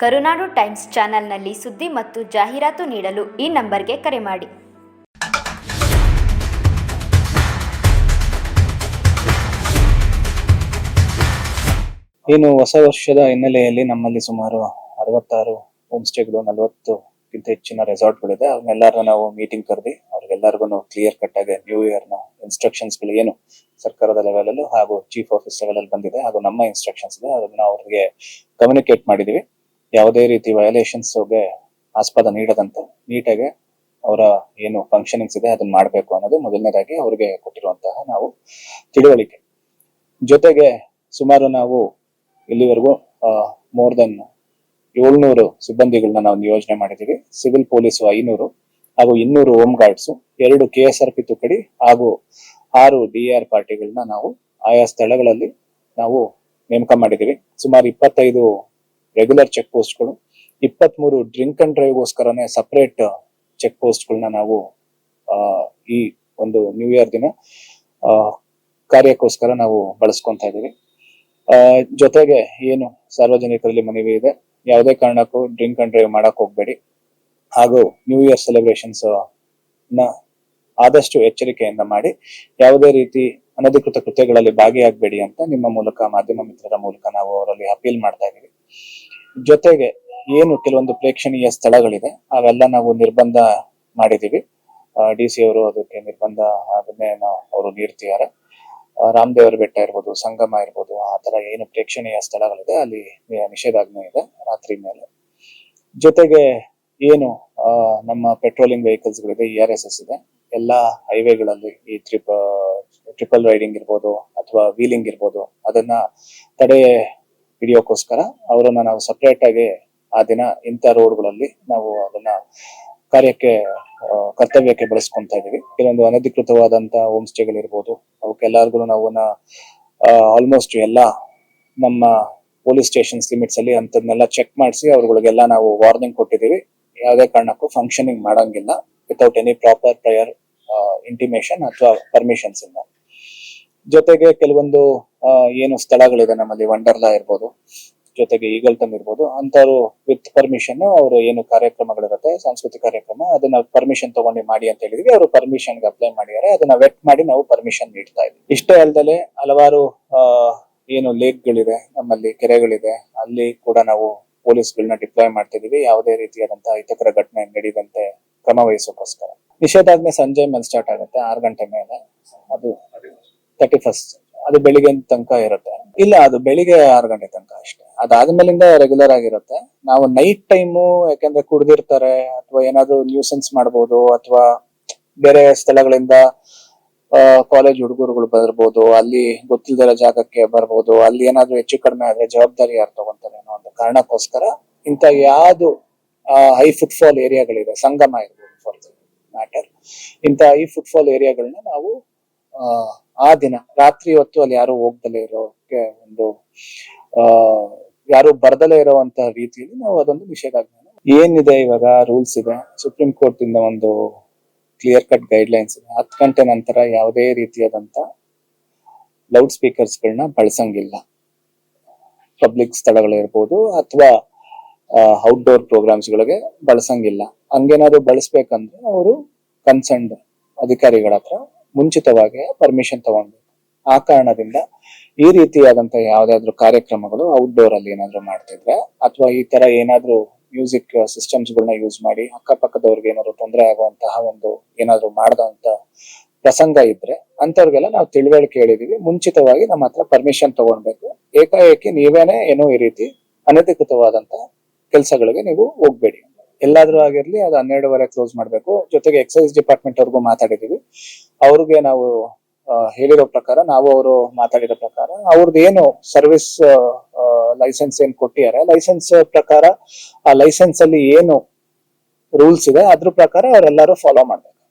ಕರುನಾಡು times ಚಾನೆಲ್ನಲ್ಲಿ ಸುದ್ದಿ ಮತ್ತು ಜಾಹೀರಾತು ನೀಡಲು ಈ ನಂಬರ್ಗೆ ಕರೆ ಮಾಡಿ. ಏನು ಹೊಸ ವರ್ಷದ ಹಿನ್ನೆಲೆಯಲ್ಲಿ ನಮ್ಮಲ್ಲಿ ಸುಮಾರು ಅರವತ್ತಾರು ಹೋಮ್ ಸ್ಟೇಗಳು ನಲವತ್ತಕ್ಕಿಂತ ಹೆಚ್ಚಿನ ರೆಸಾರ್ಟ್ಗಳಿದೆ. ಅವನ್ನೆಲ್ಲರನ್ನ ನಾವು ಮೀಟಿಂಗ್ ಕರೆದಿ ಅವ್ರಿಗೆಲ್ಲರಿಗೂ ಕ್ಲಿಯರ್ ಕಟ್ ಆಗಿ ನ್ಯೂ ಇನ್ಸ್ಟ್ರಕ್ಷನ್ಸ್ಗಳು ಏನು ಸರ್ಕಾರದ ಲೆವೆಲ್ ಅಲ್ಲೂ ಹಾಗೂ ಚೀಫ್ ಆಫೀಸ್ ಲೆವೆಲ್ ಅಲ್ಲಿ ಬಂದಿದೆ ಹಾಗೂ ನಮ್ಮ ಇನ್ಸ್ಟ್ರಕ್ಷನ್ಸ್ ಇದೆ. ಅದನ್ನ ಅವ್ರಿಗೆ ಕಮ್ಯುನಿಕೇಟ್ ಮಾಡಿದೀವಿ. ಯಾವುದೇ ರೀತಿ ವಯಲೇಷನ್ಸ್ಗೆ ಆಸ್ಪದ ನೀಡದಂತೆ ನೀಟಾಗಿ ಅವರ ಏನು ಫಂಕ್ಷನಿಂಗ್ಸ್ ಇದೆ ಅದನ್ನ ಮಾಡಬೇಕು ಅನ್ನೋದು ಮೊದಲನೇದಾಗಿ ಅವ್ರಿಗೆ ಕೊಟ್ಟಿರುವಂತಹ ನಾವು ತಿಳುವಳಿಕೆ. ಜೊತೆಗೆ ಸುಮಾರು ನಾವು ಇಲ್ಲಿವರೆಗೂ ಮೋರ್ ದೆನ್ ಏಳ್ನೂರು ಸಿಬ್ಬಂದಿಗಳನ್ನ ನಾವು ನಿಯೋಜನೆ ಮಾಡಿದ್ದೀವಿ. ಸಿವಿಲ್ ಪೊಲೀಸ್ ಐನೂರು ಹಾಗೂ ಇನ್ನೂರು ಹೋಮ್ ಗಾರ್ಡ್ಸ್ ಎರಡು ಕೆ ಎಸ್ ಆರ್ ಪಿ ತುಕಡಿ ಹಾಗೂ ಆರು ಡಿ ಆರ್ ಪಾರ್ಟಿಗಳನ್ನ ನಾವು ಆಯಾ ಸ್ಥಳಗಳಲ್ಲಿ ನಾವು ನೇಮಕ ಮಾಡಿದ್ದೀವಿ. ಸುಮಾರು ಇಪ್ಪತ್ತೈದು ರೆಗ್ಯುಲರ್ ಚೆಕ್ ಪೋಸ್ಟ್ಗಳು ಇಪ್ಪತ್ಮೂರು ಡ್ರಿಂಕ್ ಅಂಡ್ ಡ್ರೈವ್ಗೋಸ್ಕರನೇ ಸಪರೇಟ್ ಚೆಕ್ ಪೋಸ್ಟ್ಗಳನ್ನ ನಾವು ಈ ಒಂದು ನ್ಯೂ ಇಯರ್ ದಿನ ಕಾರ್ಯಕ್ಕೋಸ್ಕರ ನಾವು ಬಳಸ್ಕೊಂತ ಇದ್ದೀವಿ. ಜೊತೆಗೆ ಏನು ಸಾರ್ವಜನಿಕರಲ್ಲಿ ಮನವಿ ಇದೆ, ಯಾವುದೇ ಕಾರಣಕ್ಕೂ ಡ್ರಿಂಕ್ ಅಂಡ್ ಡ್ರೈವ್ ಮಾಡಕ್ ಹೋಗ್ಬೇಡಿ. ಹಾಗೂ ನ್ಯೂ ಇಯರ್ ಸೆಲೆಬ್ರೇಷನ್ಸ್ನ ಆದಷ್ಟು ಎಚ್ಚರಿಕೆಯಿಂದ ಮಾಡಿ, ಯಾವುದೇ ರೀತಿ ಅನಧಿಕೃತ ಕೃತ್ಯಗಳಲ್ಲಿ ಭಾಗಿಯಾಗಬೇಡಿ ಅಂತ ನಿಮ್ಮ ಮೂಲಕ ಮಾಧ್ಯಮ ಮಿತ್ರರ ಮೂಲಕ ನಾವು ಅವರಲ್ಲಿ ಅಪೀಲ್ ಮಾಡ್ತಾ ಇದೀವಿ ಜೊತೆಗೆ ಏನು ಕೆಲವೊಂದು ಪ್ರೇಕ್ಷಣೀಯ ಸ್ಥಳಗಳಿದೆ, ಅವೆಲ್ಲ ನಾವು ನಿರ್ಬಂಧ ಮಾಡಿದೀವಿ ಡಿ ಸಿ ಅವರು ಅದಕ್ಕೆ ನಿರ್ಬಂಧ ಅದನ್ನೇ ಅವರು ನೀಡ್ತಿದ್ದಾರೆ. ರಾಮದೇವರ ಬೆಟ್ಟ ಇರ್ಬೋದು, ಸಂಗಮ ಇರ್ಬೋದು, ಆ ತರ ಏನು ಪ್ರೇಕ್ಷಣೀಯ ಸ್ಥಳಗಳಿದೆ, ಅಲ್ಲಿ ನಿಷೇಧಾಜ್ಞೆ ಇದೆ ರಾತ್ರಿ ಮೇಲೆ. ಜೊತೆಗೆ ಏನು ನಮ್ಮ ಪೆಟ್ರೋಲಿಂಗ್ ವೆಹಿಕಲ್ಸ್ ಗಳಿದೆ ಇ ಆರ್ ಎಸ್ ಎಸ್ ಇದೆ. ಎಲ್ಲಾ ಹೈವೇಗಳಲ್ಲಿ ಈ ಟ್ರಿಪ್ ಟ್ರಿಪಲ್ ರೈಡಿಂಗ್ ಇರ್ಬೋದು ಅಥವಾ ವೀಲಿಂಗ್ ಇರ್ಬೋದು, ಅದನ್ನ ತಡೆ ಹಿಡಿಯೋಕ್ಕೋಸ್ಕರ ಅವರನ್ನ ನಾವು ಸಪ್ರೇಟ್ ಆಗಿ ಆ ದಿನ ಇಂಥ ರೋಡ್ಗಳಲ್ಲಿ ನಾವು ಅದನ್ನ ಕಾರ್ಯಕ್ಕೆ ಕರ್ತವ್ಯಕ್ಕೆ ಬಳಸ್ಕೊಂತ ಇದೀವಿ ಕೆಲವೊಂದು ಅನಧಿಕೃತವಾದಂತ ಹೋಮ್ ಸ್ಟೇಗಳಿರ್ಬೋದು ಅವಕ್ಕೆಲ್ಲಾರ್ಗು ನಾವು ಆಲ್ಮೋಸ್ಟ್ ಎಲ್ಲ ನಮ್ಮ ಪೊಲೀಸ್ ಸ್ಟೇಷನ್ಸ್ ಲಿಮಿಟ್ಸ್ ಅಲ್ಲಿ ಅಂತದನ್ನೆಲ್ಲ ಚೆಕ್ ಮಾಡಿಸಿ ಅವ್ರಗಳಿಗೆಲ್ಲ ನಾವು ವಾರ್ನಿಂಗ್ ಕೊಟ್ಟಿದೀವಿ ಯಾವುದೇ ಕಾರಣಕ್ಕೂ ಫಂಕ್ಷನಿಂಗ್ ಮಾಡಂಗಿಲ್ಲ without any proper prior intimation ಅಥವಾ ಪರ್ಮಿಷನ್ಸ್ ಇಂದ. ಜೊತೆಗೆ ಕೆಲವೊಂದು ಏನು ಸ್ಥಳಗಳಿದೆ ನಮ್ಮಲ್ಲಿ ವಂಡರ್ಲಾ ಇರ್ಬೋದು, ಜೊತೆಗೆ ಈಗಲ್ತಮ್ ಇರ್ಬೋದು ಅಂತವ್ರು ವಿತ್ ಪರ್ಮಿಷನ್ ಅವರು ಏನು ಕಾರ್ಯಕ್ರಮಗಳಿರುತ್ತೆ, ಸಾಂಸ್ಕೃತಿಕ ಕಾರ್ಯಕ್ರಮ, ಅದನ್ನ ಪರ್ಮಿಷನ್ ತಗೊಂಡು ಮಾಡಿ ಅಂತ ಹೇಳಿದ್ವಿ. ಅವರು ಪರ್ಮಿಷನ್ ಅಪ್ಲೈ ಮಾಡಿದ್ದಾರೆ. ಅದನ್ನ ವೆಟ್ ಮಾಡಿ ನಾವು ಪರ್ಮಿಷನ್ ನೀಡ್ತಾ ಇದ್ವಿ. ಇಷ್ಟೇ ಅಲ್ಲದೆ ಹಲವಾರು ಏನು ಏನು ಲೇಕ್ಗಳಿದೆ ನಮ್ಮಲ್ಲಿ ಕೆರೆಗಳಿದೆ, ಅಲ್ಲಿ ಕೂಡ ನಾವು ಪೊಲೀಸ್ಗಳನ್ನ ಡಿಪ್ಲಾಯ್ ಮಾಡ್ತಿದೀವಿ ಯಾವುದೇ ರೀತಿಯಾದಂತಹ ಹಿತಕರ ಘಟನೆ ನಡೆಯದಂತೆ ಕ್ರಮ ವಹಿಸೋಕೋಸ್ಕರ. ನಿಷೇಧಾಜ್ಞೆ ಸಂಜೆ ಮೇಲೆ ಸ್ಟಾರ್ಟ್ ಆಗುತ್ತೆ, ಆರು ಗಂಟೆ ಮೇಲೆ. ಅದು ತರ್ಟಿ ಫಸ್ಟ್ ಅದು ಬೆಳಿಗ್ಗೆ ತನಕ ಇರುತ್ತೆ. ಇಲ್ಲ, ಅದು ಬೆಳಿಗ್ಗೆ ಆರು ಗಂಟೆ ತನಕ ಅಷ್ಟೇ. ಅದಾದ್ಮೇಲಿಂದ ರೆಗ್ಯುಲರ್ ಆಗಿರುತ್ತೆ. ನಾವು ನೈಟ್ ಟೈಮು ಯಾಕಂದ್ರೆ ಕುಡ್ದಿರ್ತಾರೆ, ಅಥವಾ ಏನಾದ್ರು ನ್ಯೂಸೆನ್ಸ್ ಮಾಡ್ಬೋದು, ಅಥವಾ ಬೇರೆ ಸ್ಥಳಗಳಿಂದ ಕಾಲೇಜ್ ಹುಡುಗರುಗಳು ಬರ್ಬೋದು, ಅಲ್ಲಿ ಗೊತ್ತಿಲ್ದಿರೋ ಜಾಗಕ್ಕೆ ಬರ್ಬೋದು, ಅಲ್ಲಿ ಏನಾದ್ರು ಹೆಚ್ಚು ಕಡಿಮೆ ಆದ್ರೆ ಜವಾಬ್ದಾರಿ ಯಾರು ತಗೊಂತಾರೆ ಅನ್ನೋ ಒಂದು ಕಾರಣಕ್ಕೋಸ್ಕರ ಇಂತ ಯಾವ್ದು ಹೈ ಫುಟ್ಫಾಲ್ ಏರಿಯಾಗಳಿದೆ ಸಂಗಮ ಇರ್ಬೋದು ಫಾರ್ ಮ್ಯಾಟರ್ ಇಂತ ಹೈ ಫುಟ್ಫಾಲ್ ಏರಿಯಾಗಳನ್ನ ನಾವು ಆ, ದಿನ ರಾತ್ರಿ ಹೊತ್ತು ಅಲ್ಲಿ ಯಾರು ಹೋಗ್ದಲೇ ಇರೋಕೆ ಒಂದು ಆ ಯಾರು ಬರ್ದಲೇ ಇರೋವಂತ ರೀತಿಯಲ್ಲಿ ನಾವು ಅದೊಂದು ನಿಷೇಧಾಜ್ಞೆ ಏನಿದೆ ಇವಾಗ ರೂಲ್ಸ್ ಇದೆ. ಸುಪ್ರೀಂ ಕೋರ್ಟ್ ಇಂದ ಒಂದು ಕ್ಲಿಯರ್ ಕಟ್ ಗೈಡ್ ಲೈನ್ಸ್ ಇದೆ. ಹತ್ತು ಗಂಟೆ ನಂತರ ಯಾವುದೇ ರೀತಿಯಾದಂತ ಲೌಡ್ ಸ್ಪೀಕರ್ಸ್ ಗಳನ್ನ ಬಳಸಂಗಿಲ್ಲ. ಪಬ್ಲಿಕ್ ಸ್ಥಳಗಳಿರ್ಬೋದು ಅಥವಾ ಔಟ್ಡೋರ್ ಪ್ರೋಗ್ರಾಮ್ಸ್ ಗಳಿಗೆ ಬಳಸಂಗಿಲ್ಲ. ಹಂಗೇನಾದ್ರು ಬಳಸ್ಬೇಕಂದ್ರೆ ಅವರು ಕನ್ಸರ್ನ್ಡ್ ಅಧಿಕಾರಿಗಳ ಹತ್ರ ಮುಂಚಿತವಾಗಿ ಪರ್ಮಿಷನ್ ತಗೊಂಡ್ಬೇಕು ಆ ಕಾರಣದಿಂದ ಈ ರೀತಿಯಾದಂತ ಯಾವ್ದಾದ್ರು ಕಾರ್ಯಕ್ರಮಗಳು ಔಟ್ಡೋರ್ ಅಲ್ಲಿ ಏನಾದ್ರು ಮಾಡ್ತಿದ್ರೆ ಅಥವಾ ಈ ತರ ಏನಾದ್ರು ಮ್ಯೂಸಿಕ್ ಸಿಸ್ಟಮ್ಸ್ ಗಳನ್ನ ಯೂಸ್ ಮಾಡಿ ಅಕ್ಕಪಕ್ಕದವ್ರಿಗೆ ಏನಾದ್ರು ತೊಂದರೆ ಆಗುವಂತಹ ಒಂದು ಏನಾದ್ರು ಮಾಡದಂತ ಪ್ರಸಂಗ ಇದ್ರೆ ಅಂತವ್ರಿಗೆಲ್ಲ ನಾವು ತಿಳುವಳಿಕೆ ಹೇಳಿದೀವಿ. ಮುಂಚಿತವಾಗಿ ನಮ್ಮ ಹತ್ರ ಪರ್ಮಿಷನ್ ತಗೊಳ್ಬೇಕು ಏಕಾಏಕಿ ನೀವೇನೆ ಏನೋ ಈ ರೀತಿ ಅನಧಿಕೃತವಾದಂತ ಕೆಲಸಗಳಿಗೆ ನೀವು ಹೋಗ್ಬೇಡಿ ಎಲ್ಲಾದ್ರೂ ಆಗಿರ್ಲಿ ಅದು ಹನ್ನೆರಡುವರೆ ಕ್ಲೋಸ್ ಮಾಡ್ಬೇಕು. ಜೊತೆಗೆ ಎಕ್ಸೈಸ್ ಡಿಪಾರ್ಟ್ಮೆಂಟ್ ಅವ್ರಿಗೂ ಮಾತಾಡಿದೀವಿ. ಅವ್ರಿಗೆ ನಾವು ಹೇಳಿರೋ ಪ್ರಕಾರ, ನಾವು ಅವರು ಮಾತಾಡಿದ ಪ್ರಕಾರ ಅವ್ರದ್ದು ಏನು ಸರ್ವಿಸ್ ಲೈಸೆನ್ಸ್ ಏನ್ ಕೊಟ್ಟಿದ್ದಾರೆ ಲೈಸೆನ್ಸ್ ಪ್ರಕಾರ ಆ ಲೈಸೆನ್ಸ್ ಅಲ್ಲಿ ಏನು ರೂಲ್ಸ್ ಇದೆ, ಅದ್ರ ಪ್ರಕಾರ ಅವರೆಲ್ಲರೂ ಫಾಲೋ ಮಾಡ್ಬೇಕು.